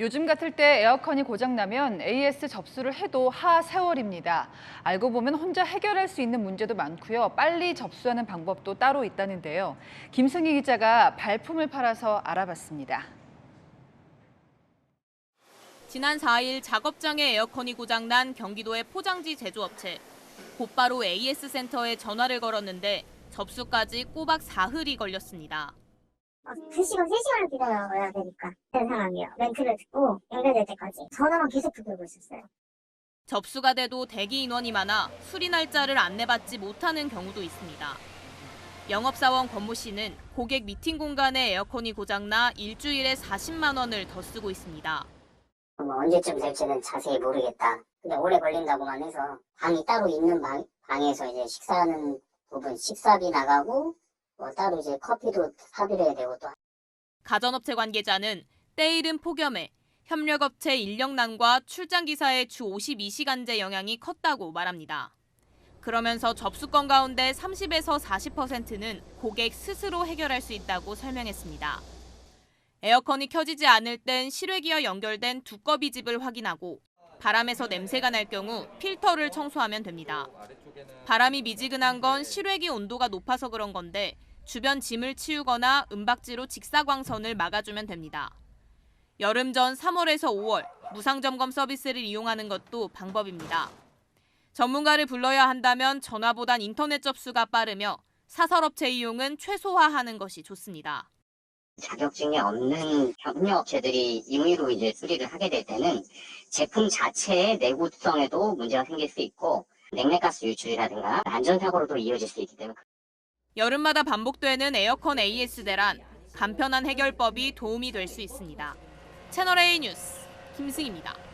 요즘 같을 때 에어컨이 고장나면 AS 접수를 해도 하 세월입니다. 알고 보면 혼자 해결할 수 있는 문제도 많고요. 빨리 접수하는 방법도 따로 있다는데요. 김승희 기자가 발품을 팔아서 알아봤습니다. 지난 4일 작업장에 에어컨이 고장난 경기도의 포장지 제조업체. 곧바로 AS 센터에 전화를 걸었는데 접수까지 꼬박 사흘이 걸렸습니다. 막 2시간, 3시간을 기다려야 되니까 그런 상황이에요. 멘트를 듣고 연결될 때까지 전화만 계속 두들고 있었어요. 접수가 돼도 대기 인원이 많아 수리 날짜를 안내받지 못하는 경우도 있습니다. 영업사원 권모 씨는 고객 미팅 공간에 에어컨이 고장나 일주일에 40만 원을 더 쓰고 있습니다. 뭐 언제쯤 될지는 자세히 모르겠다. 근데 오래 걸린다고만 해서 방이 따로 있는 방, 방에서 이제 식사하는 부분 식사비 나가고 뭐 따로 이제 커피도 사드려야 되고 또 가전업체 관계자는 때이른 폭염에 협력업체 인력난과 출장기사의 주 52시간제 영향이 컸다고 말합니다. 그러면서 접수건 가운데 30에서 40%는 고객 스스로 해결할 수 있다고 설명했습니다. 에어컨이 켜지지 않을 땐 실외기와 연결된 두꺼비 집을 확인하고 바람에서 냄새가 날 경우 필터를 청소하면 됩니다. 바람이 미지근한 건 실외기 온도가 높아서 그런 건데 주변 짐을 치우거나 은박지로 직사광선을 막아주면 됩니다. 여름 전 3월에서 5월 무상 점검 서비스를 이용하는 것도 방법입니다. 전문가를 불러야 한다면 전화보단 인터넷 접수가 빠르며 사설업체 이용은 최소화하는 것이 좋습니다. 자격증이 없는 협력업체들이 임의로 이제 수리를 하게 될 때는 제품 자체의 내구성에도 문제가 생길 수 있고 냉매가스 유출이라든가 안전사고로도 이어질 수 있기 때문에 여름마다 반복되는 에어컨 AS 대란 간편한 해결법이 도움이 될 수 있습니다. 채널A 뉴스 김승입니다.